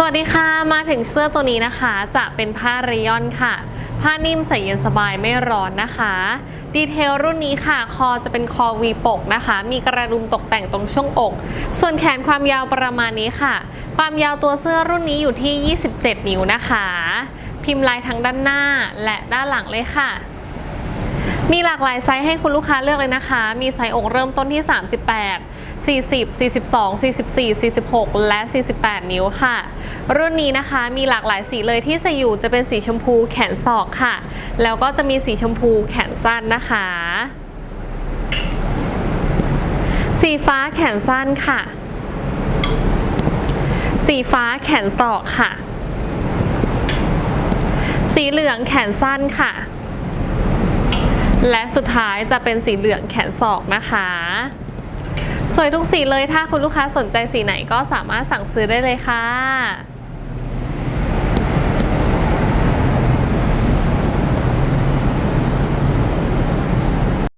สวัสดีค่ะมาถึงเสื้อตัวนี้นะคะ จะเป็นผ้าเรยอนค่ะ ผ้านิ่มใส่เย็นสบายไม่ร้อนนะคะ ดีเทลรุ่นนี้ค่ะ คอจะเป็นคอวีปกนะคะ มีกระดุมตกแต่งตรงช่วงอก ส่วนแขนความยาวประมาณนี้ค่ะ ความยาวตัวเสื้อรุ่นนี้อยู่ที่ 27 นิ้วนะคะ พิมพ์ลายทั้งด้านหน้าและด้านหลังเลยค่ะ มีหลากหลายไซส์ให้คุณลูกค้าเลือกเลยนะคะ มีไซส์อกเริ่มต้นที่ 38 40 42 44 46 และ 48 นิ้วค่ะ รุ่นนี้นะคะมีหลากหลายสีเลยที่ใส่อยู่จะเป็นสีชมพูแขนศอกค่ะ แล้วก็จะมีสีชมพูแขนสั้นนะคะ สีฟ้าแขนสั้นค่ะ สีฟ้าแขนศอกค่ะ สีเหลืองแขนสั้นค่ะ และสุดท้ายจะเป็นสีเหลืองแขนศอกนะคะ สวยทุกสีเลยถ้าคุณลูกค้าสนใจสีไหนก็สามารถสั่งซื้อได้เลยค่ะ